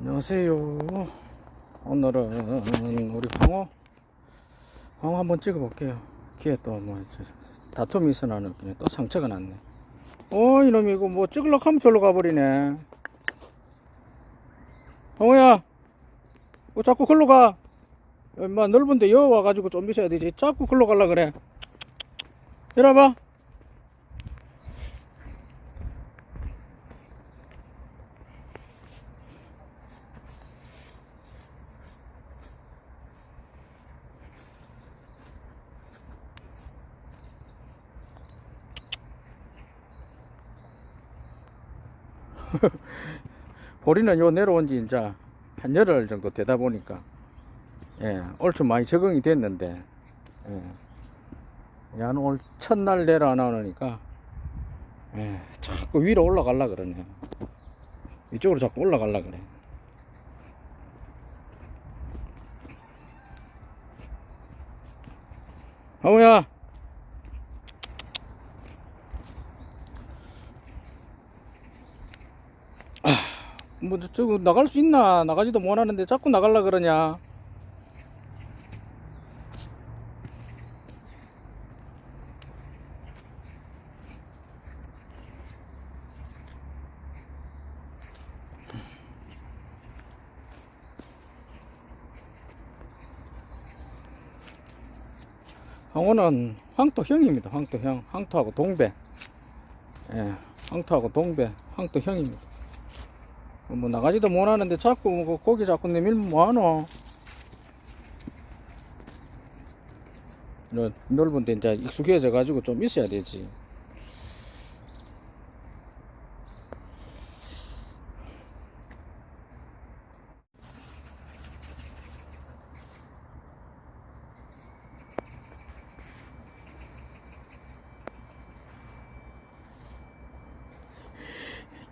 안녕하세요. 오늘은 우리 광어, 광어 한번 찍어 볼게요. 귀에 또뭐 다툼이 있어나 느끼네. 또 상처가 났네. 어, 이놈이 이거 뭐 찍으려고 하면 절로 가버리네. 광어야, 뭐 자꾸 글로 가. 엄마 넓은데 여 와가지고 좀 있어야 되지. 자꾸 글로 갈라 그래. 이리 와봐. 보리는 요 내려온 지 이제 한 열흘 정도 되다 보니까 예, 얼추 많이 적응이 됐는데 예, 야는 오늘 첫날 내려 나오니까 예, 자꾸 위로 올라갈라 그러네. 이쪽으로 자꾸 올라갈라 그래. 하우야 뭐 저거 나갈 수 있나? 나가지도 못하는데 자꾸 나갈라 그러냐? 황호는 황토형입니다. 황토형. 황토하고 동배. 예, 황토하고 동배. 황토형입니다 뭐 나가지도 못하는데 자꾸 뭐 고기 자꾸 내밀면 뭐하노? 너 넓은 데 이제 익숙해져 가지고 좀 있어야 되지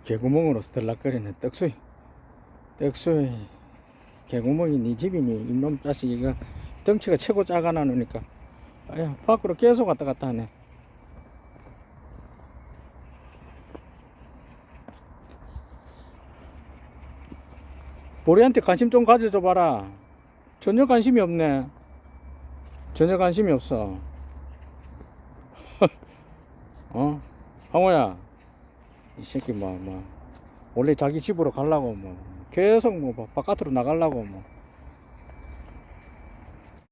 개구멍으로 스들락거리는 떡수이. 떡수이 개구멍이 네 집이니 이놈 자식이가 덩치가 최고 작아 나누니까. 아야 밖으로 계속 왔다 갔다 하네. 보리한테 관심 좀 가져줘 봐라. 전혀 관심이 없네. 전혀 관심이 없어. 어? 황호야 이 새끼 뭐, 뭐, 원래 자기 집으로 가려고 뭐, 계속 뭐, 바- 바깥으로 나가려고 뭐,